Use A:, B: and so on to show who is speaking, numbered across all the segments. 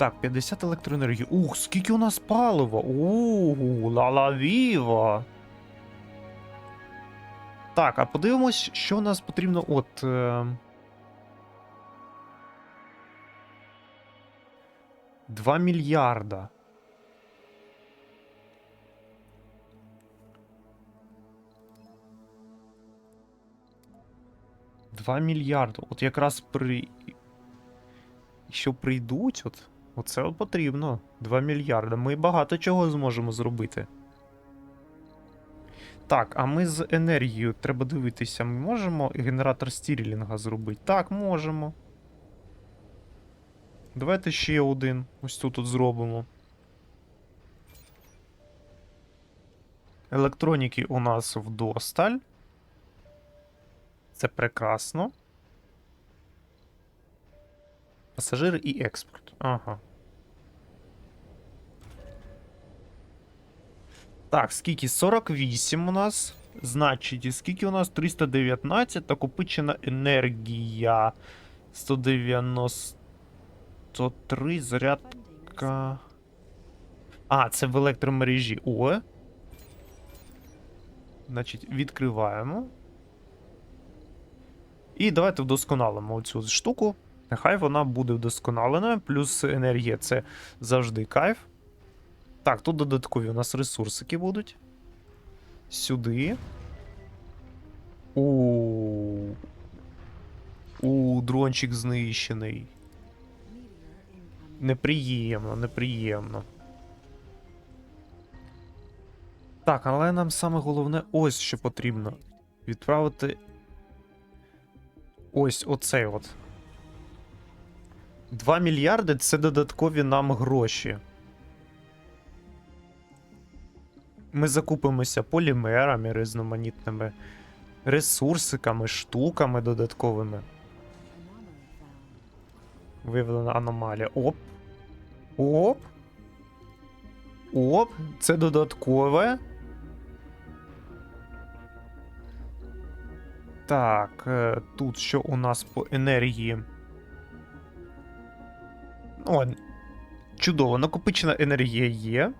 A: Так, 50 електроенергії. Ух, скільки у нас палива! Ууу, ла-ла-віва! Так, а подивимось, що у нас потрібно от. Е... 2 мільярда. Два мільярди. От якраз при. Якщо прийдуть, от. Оце от потрібно. 2 мільярди. Ми багато чого зможемо зробити. Так, а ми з енергією треба дивитися. Ми можемо генератор стірілінга зробити? Так, можемо. Давайте ще один. Ось тут зробимо. Електроніки у нас вдосталь. Це прекрасно. Пасажири і експорт. Ага. Так, скільки? 48 у нас. Значить, скільки у нас? 319. Накопичена енергія. 193. Зарядка. А, це в електромережі. О. Значить, відкриваємо. І давайте вдосконалимо оцю штуку. Нехай вона буде вдосконаленою, плюс енергія це завжди кайф. Так, тут додаткові у нас ресурсики будуть. Сюди. У. У, дрончик знищений. Неприємно, неприємно. Так, але нам саме головне ось що потрібно. Відправити. Ось оцей от. 2 мільярди це додаткові нам гроші. Ми закупимося полімерами різноманітними, ресурсиками, штуками додатковими. Виявлена аномалія. Оп. Оп. Оп. Це додаткове. Так, е, тут що у нас по енергії? О, чудово, накопичена енергія є.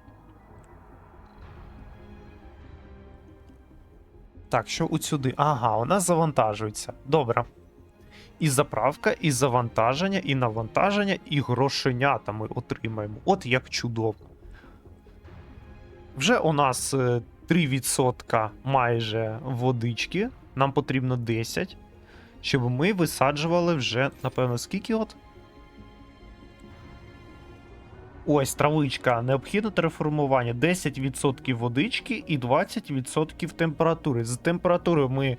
A: Так, що от сюди? Ага, нас завантажується. Добре. І заправка, і завантаження, і навантаження, і грошенята ми отримаємо. От як чудово. Вже у нас е, 3% майже водички. Нам потрібно 10. Щоб ми висаджували вже, напевно, скільки от? Ось травичка. Необхідне терформування. 10% водички і 20% температури. З температурою ми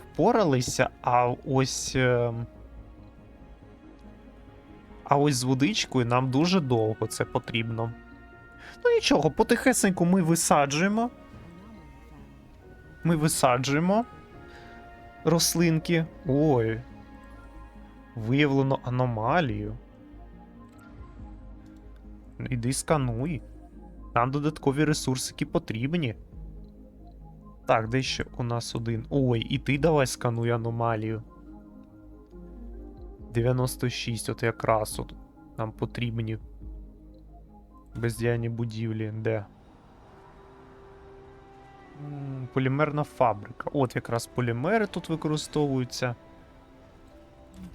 A: впоралися, а ось. е, А ось з водичкою нам дуже довго це потрібно. Ну нічого, потихесеньку ми висаджуємо. Ми висаджуємо рослинки. Ой. Виявлено аномалію. Іди скануй. Нам додаткові ресурсики потрібні. Так, де ще у нас один. Ой, і ти давай скануй аномалію. 96, от якраз от нам потрібні. Бездіянні будівлі. Де? Полімерна фабрика. От якраз полімери тут використовуються.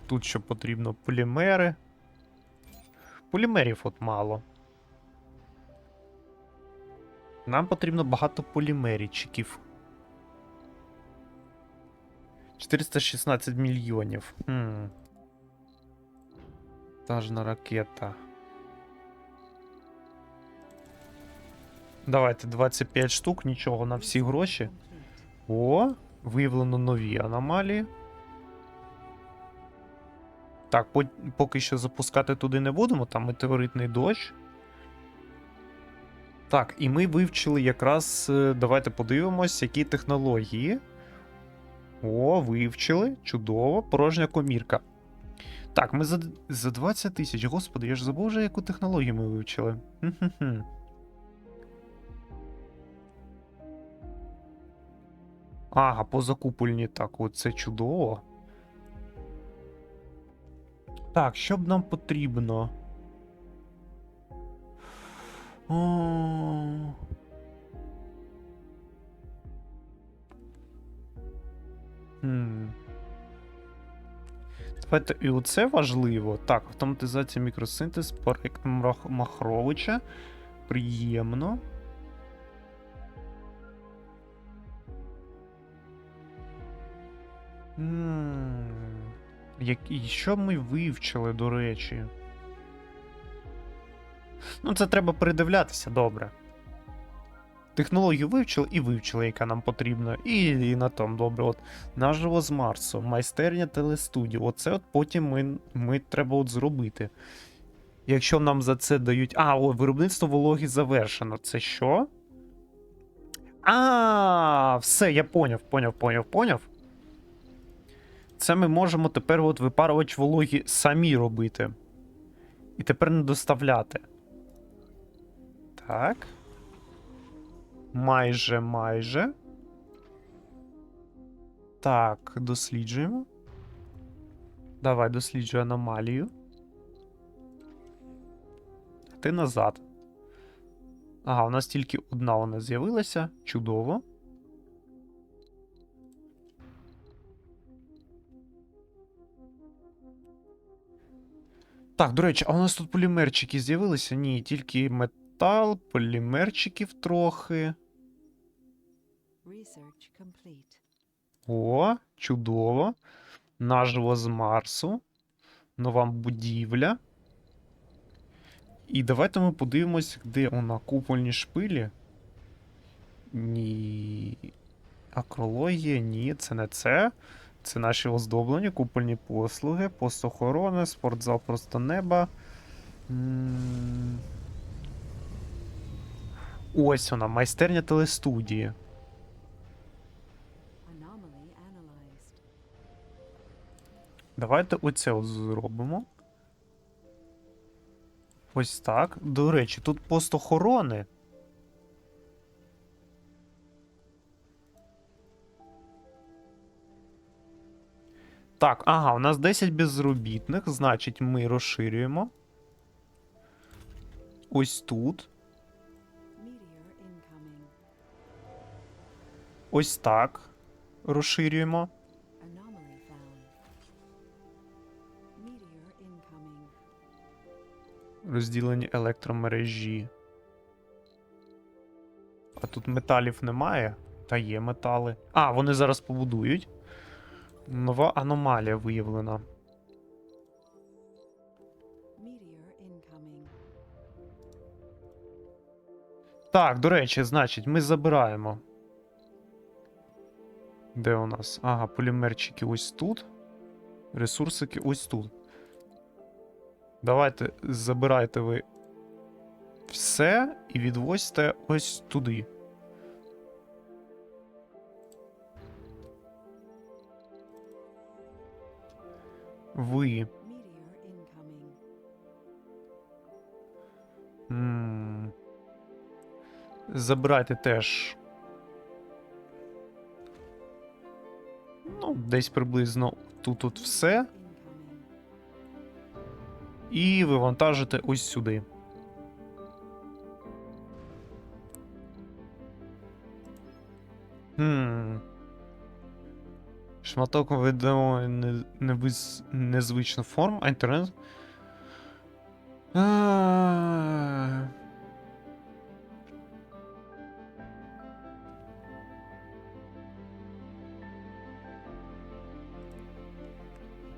A: Тут що потрібно полімери. Полімерів от мало. Нам потрібно багато полімерічиків. 416 мільйонів. Хм. Тажна ракета. Давайте 25 штук, нічого на всі гроші. О, виявлено нові аномалії. Так, по- поки що запускати туди не будемо, там метеоритний дощ. Так, і ми вивчили якраз. е, Давайте подивимось, які технології. О, вивчили. Чудово. Порожня комірка. Так, ми за, за 20 тисяч. Господи, я ж забув вже, яку технологію ми вивчили. Ага, позакупульні так, от це чудово. Так, що б нам потрібно? О. Хм. Давайте, і оце важливо. Так, автоматизація мікросинтез, проект Махровича. Приємно. Як... І що ми вивчили, до речі? Ну, це треба передивлятися добре. Технологію вивчили і вивчили, яка нам потрібна. І, і на тому добре. От наживо з Марсу, майстерня телестудіо. Оце от потім ми, ми треба от зробити. Якщо нам за це дають. А, о, виробництво вологи завершено. Це що? А, все, я поняв, поняв, поняв, поняв. Це ми можемо тепер от випарувач вологі самі робити. І тепер не доставляти. Так. Майже, майже. Так, досліджуємо. Давай, досліджуй аномалію. Ти назад. Ага, у нас тільки одна вона з'явилася. Чудово. Так, до речі, а у нас тут полімерчики з'явилися? Ні, тільки метал, полімерчиків трохи. О, чудово. Наживо з Марсу. Нова будівля. І давайте ми подивимось, де вона купольні шпилі. Ні. Акрологія, ні, це не це. Це наші оздоблені, купольні послуги, пост охорони, спортзал просто неба. М. Ось вона, майстерня телестудії. Давайте оце от зробимо. Ось так. До речі, тут пост охорони. Так, ага, у нас 10 безробітних, значить, ми розширюємо. Ось тут. Ось так. Розширюємо. Розділені електромережі. А тут металів немає? Та є метали. А, вони зараз побудують. Нова аномалія виявлена. Так, до речі, значить, ми забираємо. Де у нас? Ага, полімерчики ось тут. Ресурсики ось тут. Давайте забирайте ви все і відвозьте ось туди. Ви.
B: Incoming.
A: М. Забирайте теж. Ну, десь приблизно тут от все. І вивантажите ось сюди. Хм. Шматок видамо не, невиз- незвичну форму, а інтернет. А.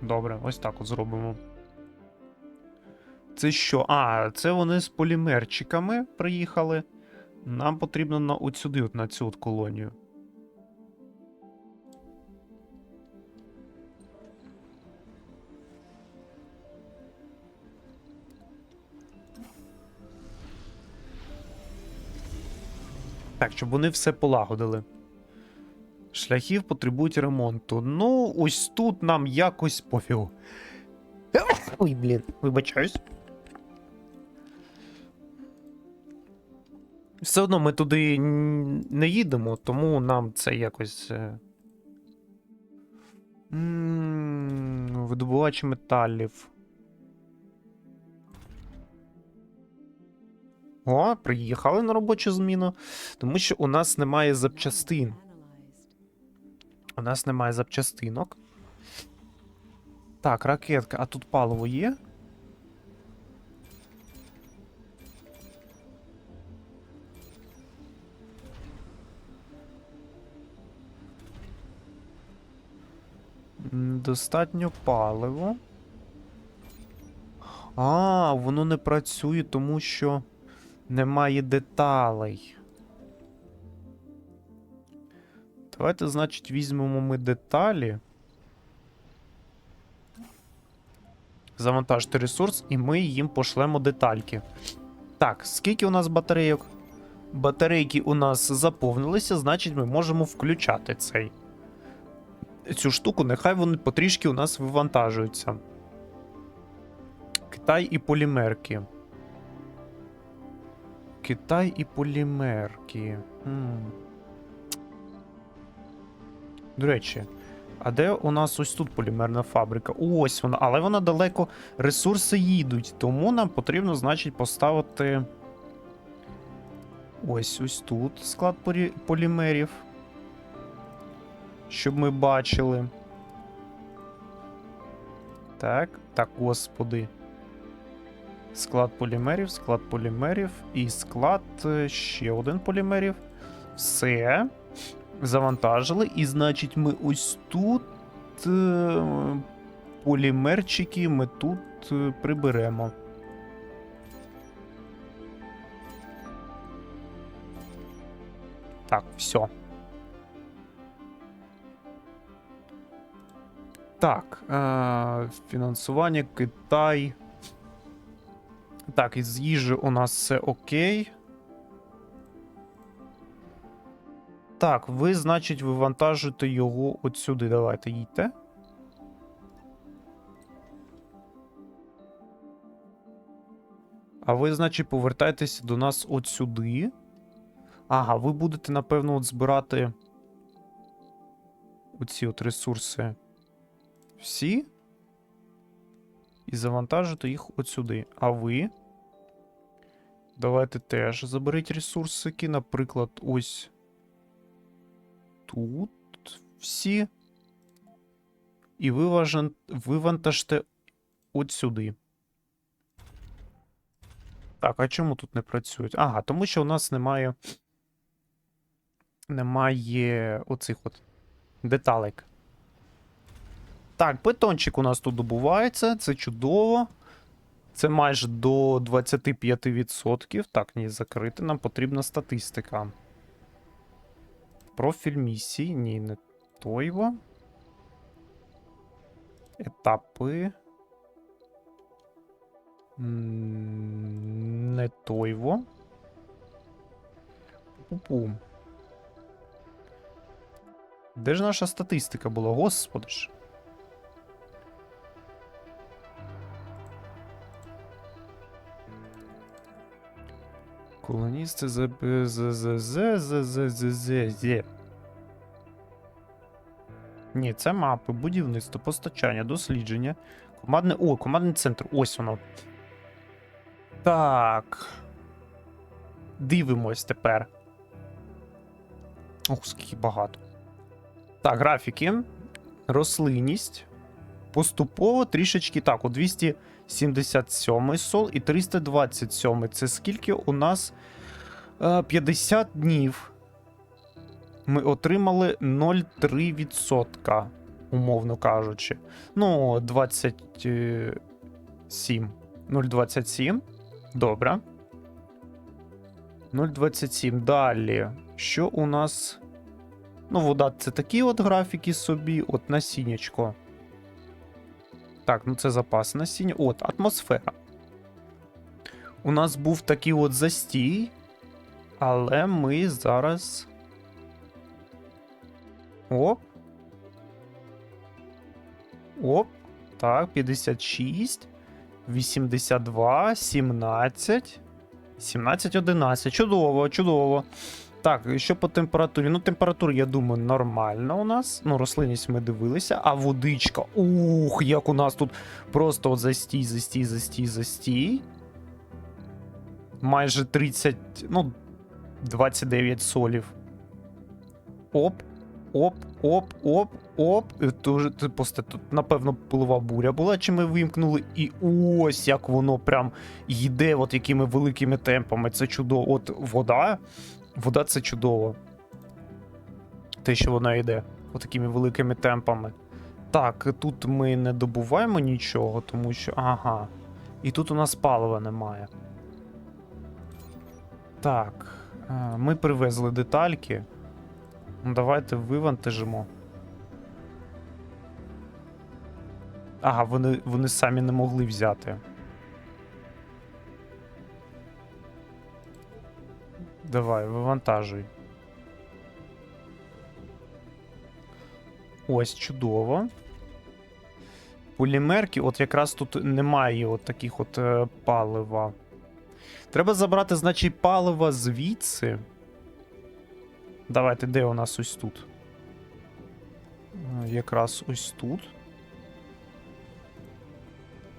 A: Добре, ось так от зробимо. Це що? А, це вони з полімерчиками приїхали. Нам потрібно на от сюди, от на цю от колонію. Так, щоб вони все полагодили. Шляхів потребують ремонту. Ну, ось тут нам якось пофігу. Ой, блін, вибачаюсь. Все одно ми туди не їдемо, тому нам це якось. е, Видобувач металів. О, приїхали на робочу зміну, тому що у нас немає запчастин. У нас немає запчастинок. Так, ракетка, а тут паливо є? Достатньо паливо. А, воно не працює, тому що немає деталей. Давайте, значить, візьмемо ми деталі. Завантажити ресурс, і ми їм пошлемо детальки. Так, скільки у нас батарейок? Батарейки у нас заповнилися, значить, ми можемо включати цей. Цю штуку, нехай вони потрішки у нас вивантажуються. Китай і полімерки. Китай і полімерки. М. До речі, а де у нас ось тут полімерна фабрика? Ось вона, але вона далеко ресурси їдуть, тому нам потрібно, значить, поставити. Ось ось тут склад полімерів. Щоб ми бачили. Так, так, господи. Склад полімерів, склад полімерів і склад е, ще один полімерів. Все. Завантажили. І, значить, ми ось тут е, полімерчики ми тут е, приберемо. Так, все. Так, е, фінансування, Китай. Так, із їжі у нас все окей. Так, ви, значить, вивантажуєте його от сюди. Давайте їдьте. А ви, значить, повертайтеся до нас от сюди. Ага, ви будете, напевно, от збирати оці от ресурси всі. І завантажити їх от сюди. А ви. Давайте теж заберіть ресурсики. Наприклад, ось тут всі. І виважен... вивантажте от сюди. Так, а чому тут не працюють? Ага, тому що у нас немає. Немає оцих от деталек. Так, бетончик у нас тут добувається, це чудово. Це майже до 25%. Так, ні, закрити. Нам потрібна статистика. Профіль місії. Ні, не тойво. Етапи. Не тойво. Пу-пу. Де ж наша статистика була, господи ж? Колоністи з. Ні, це мапи, будівництво, постачання, дослідження. Командне. О, командний центр. Ось воно. Так. Дивимось тепер. Ох, скільки багато. Так, графіки. Рослинність. Поступово трішечки. Так, у 200. 277 сол і 327. Це скільки у нас е, 50 днів. Ми отримали 0,3%, умовно кажучи. Ну, 27. 0,27. Добре. 0,27. Далі. Що у нас? Ну, вода це такі от графіки собі, от насіннячко. Так, ну це запас насіння. От, атмосфера. У нас був такий от застій, але ми зараз. Оп. Оп. Так, 56. 82, 17. 17, 11. Чудово, чудово. Так, що по температурі? Ну, температура, я думаю, нормальна у нас. Ну, рослинність ми дивилися, а водичка. Ух, як у нас тут просто от застій, застій, застій, застій. майже 30, ну, 29 солів. Оп, оп, оп, оп, оп. Дуже, ти просто тут, напевно, пилова буря була, чи ми вимкнули, і ось як воно прям йде, от якими великими темпами. Це чудово. От вода. Вода це чудово. Те, що вона йде, от такими великими темпами. Так, тут ми не добуваємо нічого, тому що. Ага. І тут у нас палива немає. Так. е, Ми привезли детальки. Ну, Давайте вивантажимо. Ага, вони, вони самі не могли взяти. Давай, вивантажуй. Ось чудово. Полімерки, от якраз тут немає от таких от е, палива. Треба забрати, значить, паливо звідси. Давайте, де у нас ось тут? Е, Якраз ось тут.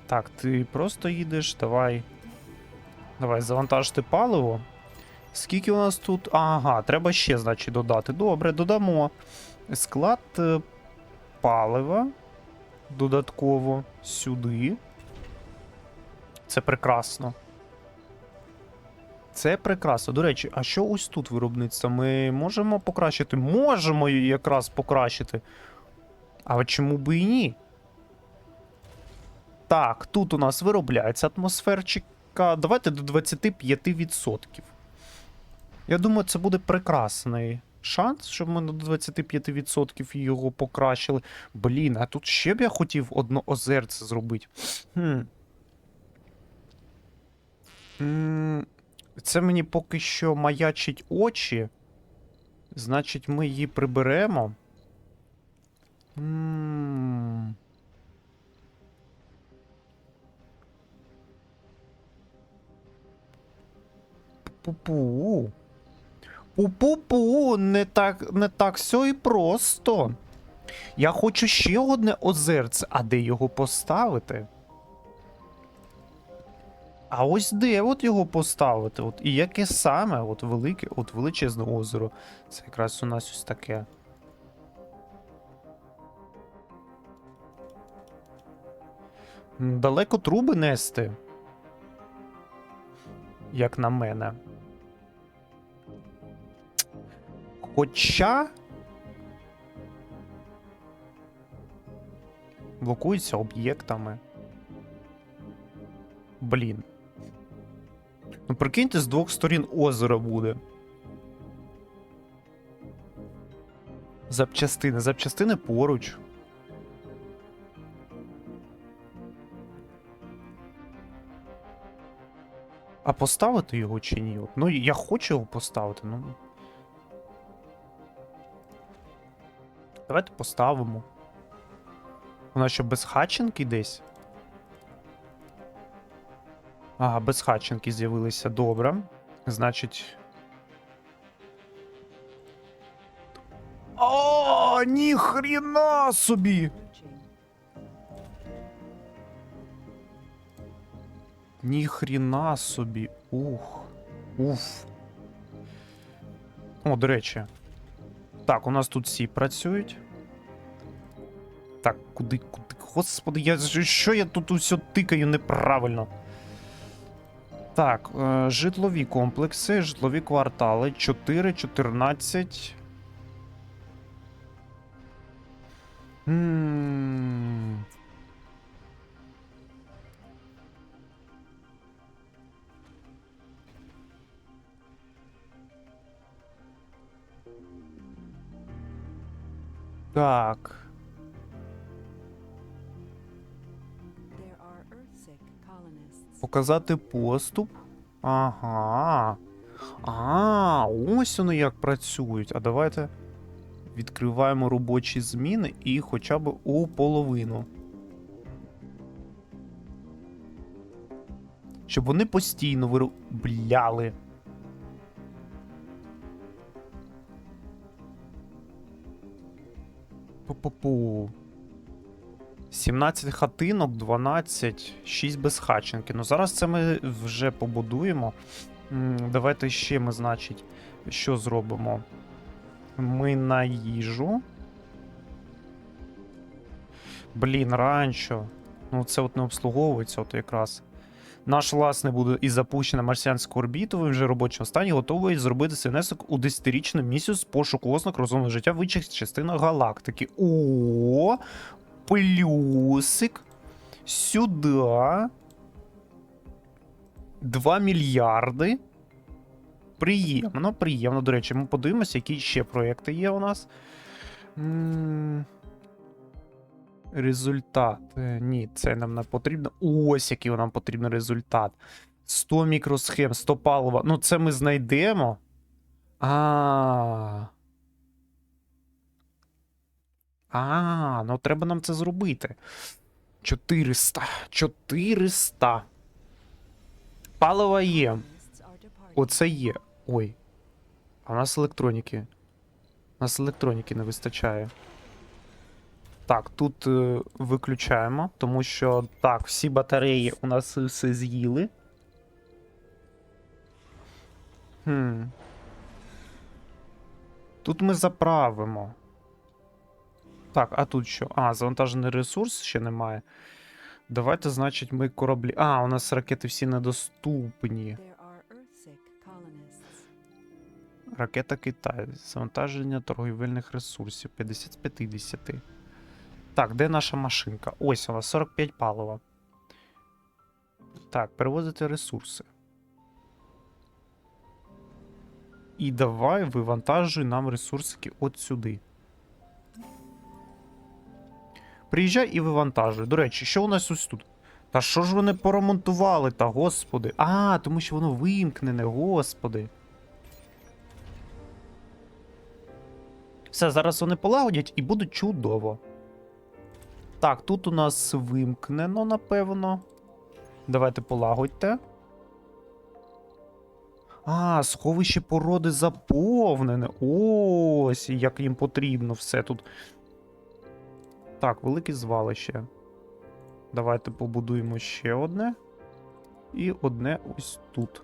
A: Так, ти просто їдеш, давай. Давай, завантажити паливо. Скільки у нас тут? Ага, треба ще, значить, додати. Добре, додамо. Склад е, палива додатково сюди. Це прекрасно. Це прекрасно. До речі, а що ось тут виробництво? Ми можемо покращити? Можемо якраз покращити. А чому би і ні? Так, тут у нас виробляється атмосферчика. Давайте до 25%. Я думаю, це буде прекрасний шанс, щоб ми до 25% його покращили. Блін, а тут ще б я хотів одно озерце зробити. Хм. Це мені поки що маячить очі. Значить, ми її приберемо. М. Пу-пу. Пу-пу-пу, не так, не так все і просто. Я хочу ще одне озерце, а де його поставити? А ось де от його поставити? От, і яке саме? От велике, от величезне озеро. Це якраз у нас ось таке. Далеко труби нести. Як на мене. Хоча. Блокується об'єктами. Блін. Ну, прикиньте, з двох сторін озеро буде. Запчастини. Запчастини поруч. А поставити його чи ні? Ну, я хочу його поставити, ну. Давайте поставимо. Вона що без хатченки десь? Ага, без хатченки з'явилися. Добре. Значить. О, ніхрена собі! Ніхрена собі. Ух. Уф. О, до речі. Так, у нас тут всі працюють. Так, куди, куди. Господи, я що я тут усе тикаю неправильно. Так, е, житлові комплекси, житлові квартали 4, 14. М.
B: colonists.
A: Показати поступ. Ага. А, ось вони як працюють. А давайте відкриваємо робочі зміни і хоча б у половину. Щоб вони постійно виробляли. Пу-пу-пу. 17 хатинок, 12, 6 безхатченки. Ну зараз це ми вже побудуємо. Давайте ще ми, значить, що зробимо? Ми на їжу. Блін, ранчо. Ну, це от не обслуговується, от якраз. Наш власний буде і запущено марсіанську орбіту, він вже робочому стані готовий зробити свій внесок у 10-річну місію з пошуку ознак розумного життя в інших частинах галактики. О, плюсик. Сюди. 2 мільярди. Приємно, приємно. До речі, ми подивимося, які ще проекти є у нас. Результат. Е, Ні, це нам не потрібно. Ось який нам потрібен результат. 100 мікросхем, 100 палива. Ну, це ми знайдемо. А. А, ну треба нам це зробити. 400. 400. Палива є. Оце є. Ой. А у нас електроніки. У нас електроніки не вистачає. Так, тут е, виключаємо, тому що так, всі батареї у нас все з'їли. Хм. Тут ми заправимо. Так, а тут що? А, завантажений ресурс ще немає. Давайте, значить, ми кораблі. А, у нас ракети всі недоступні. Ракета Китай. Завантаження торговельних ресурсів 50 з 50. Так, де наша машинка? Ось вона, 45 палива. Так, перевозити ресурси. І давай вивантажуй нам ресурсики от сюди. Приїжджай і вивантажуй. До речі, що у нас ось тут? Та що ж вони поремонтували, та господи? А, тому що воно вимкнене, господи. Все, зараз вони полагодять і буде чудово. Так, тут у нас вимкнено, напевно. Давайте полагодьте. А, сховище породи заповнене. Ось, як їм потрібно все тут. Так, велике звалище. Давайте побудуємо ще одне. І одне ось тут.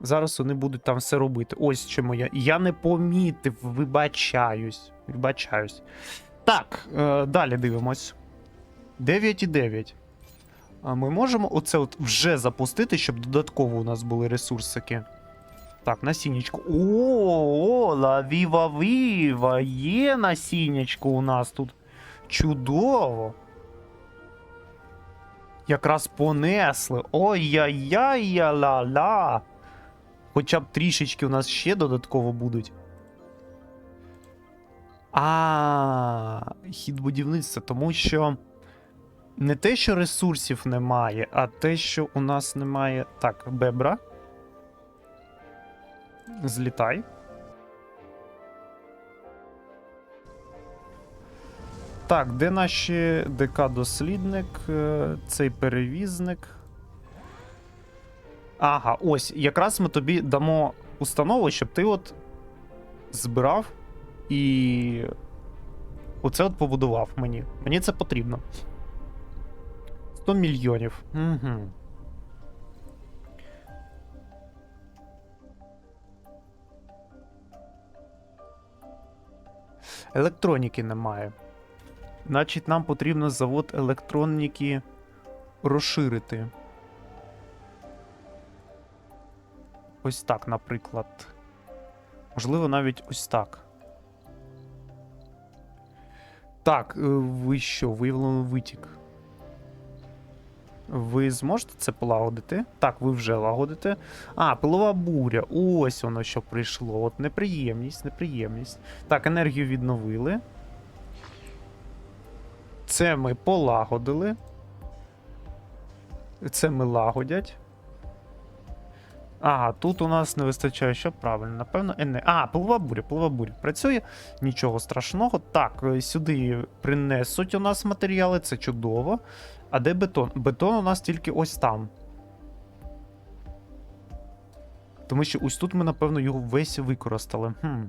A: Зараз вони будуть там все робити. Ось чому я. Я не помітив, вибачаюсь. Вибачаюсь. Так, е, далі дивимось. 9,9. А ми можемо оце от вже запустити, щоб додатково у нас були ресурсики. Так, насіннячко. О, о, ла віва. Є насіннячко у нас тут. Чудово. Якраз понесли. Ой-яй-яй-ля-ла-ла. Хоча б трішечки у нас ще додатково будуть. А, хід будівництва, тому що не те, що ресурсів немає, а те, що у нас немає. Так, бебра. Злітай. Так, де наші ДК-дослідник, е, цей перевізник. Ага, ось, якраз ми тобі дамо установу, щоб ти от збирав і оце от побудував мені. Мені це потрібно. 100 мільйонів. Угу. Електроніки немає. Значить, нам потрібно завод електроніки розширити. Ось так, наприклад. Можливо, навіть ось так. Так, е, ви що, виявлено витік. Ви зможете це полагодити? Так, ви вже лагодите. А, пилова буря. Ось воно що прийшло. От неприємність, неприємність. Так, енергію відновили. Це ми полагодили. Це ми лагодять. Ага, тут у нас не вистачає що правильно, напевно, ене. А, пилова буря, пилова буря. Працює, нічого страшного. Так, е, сюди принесуть у нас матеріали, це чудово. А де бетон? Бетон у нас тільки ось там. Тому що ось тут ми, напевно, його весь використали. Хм.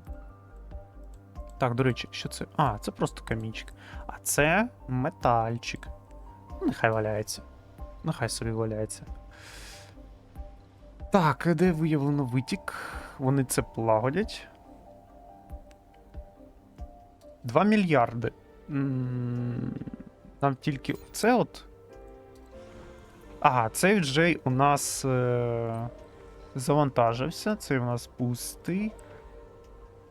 A: Так, до речі, що це? А, це просто камінчик. А це метальчик. Нехай валяється. Нехай собі валяється. Так, де виявлено витік? Вони це полагодять. 2 мільярди. Нам тільки оце от. Ага, цей вже у нас е- завантажився. Цей у нас пустий.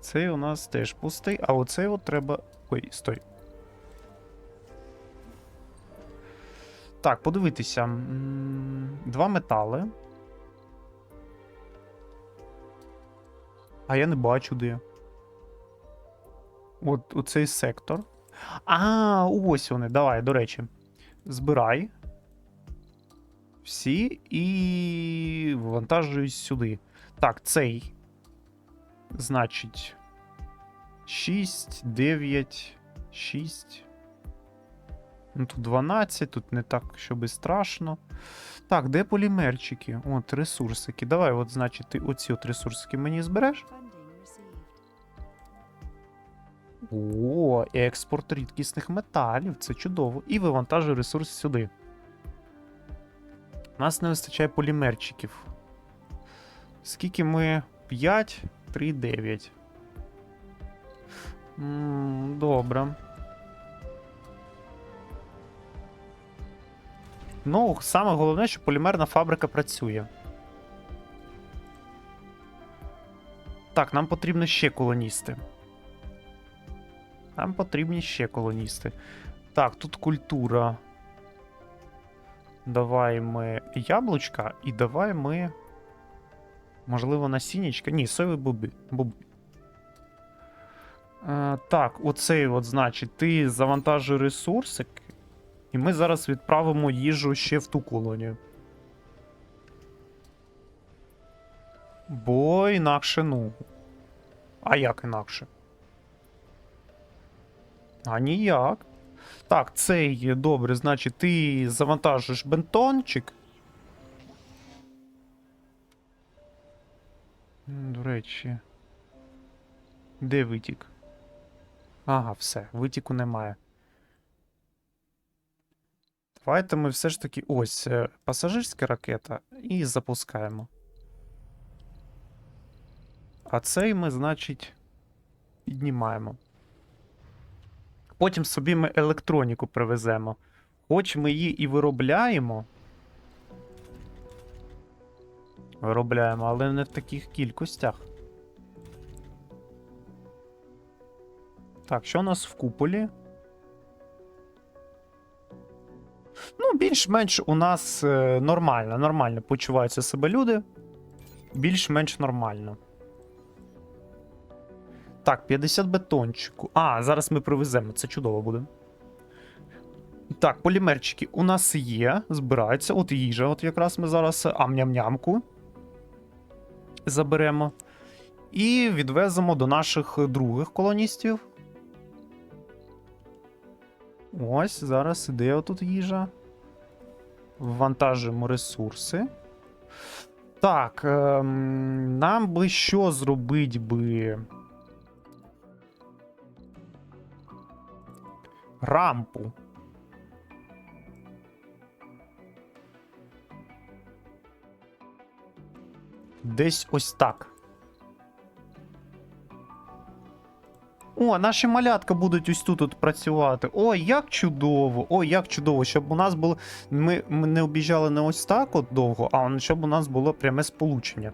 A: Цей у нас теж пустий, а оцей от треба. Ой, стой. Так, подивитися. Два метали. А я не бачу де. От оцей сектор. А, ось вони. Давай, до речі. Збирай. Всі і вантажуй сюди. Так, цей. Значить. 6, 9, 6. Ну, тут 12, тут не так, щоб і страшно. Так, де полімерчики? От, ресурсики. Давай, от, значить, ти оці от ресурсики мені збереш. О, експорт рідкісних металів. Це чудово. І вивантажуй ресурс сюди. У нас не вистачає полімерчиків. Скільки ми. 5, 3, 9. м добре. Ну, саме головне, що полімерна фабрика працює. Так, нам потрібно ще колоністи. Нам потрібні ще колоністи. Так, тут культура. Давай ми яблучка і давай ми. Можливо, насіннячка. Ні, соєві буби. Буб. Е, так, оцей, от, значить, ти завантажуй ресурсик, і ми зараз відправимо їжу ще в ту колонію. Бо інакше, ну. А як інакше? А ніяк. Так, цей добре, значить, ти завантажиш бентончик. До речі. Де витік? Ага, все, витіку немає. Давайте ми все ж таки. Ось е, пасажирська ракета і запускаємо. А цей ми, значить, піднімаємо. Потім собі ми електроніку привеземо. Хоч ми її і виробляємо. Виробляємо, але не в таких кількостях. Так, що у нас в куполі? Ну, більш-менш у нас е, нормально, нормально почуваються себе люди. Більш-менш нормально. Так, 50 бетончику. А, зараз ми привеземо, це чудово буде. Так, полімерчики у нас є, збираються. От їжа, от якраз ми зараз амням-нямку заберемо. І відвеземо до наших других колоністів. Ось, зараз іде отут їжа. Ввантажуємо ресурси. Так, ем, нам би що зробити би. Рампу. Десь ось так. О, наші малятка будуть ось тут от працювати. О, як чудово! О, як чудово, щоб у нас було. Ми, ми не обіжали не ось так от довго, а щоб у нас було пряме сполучення.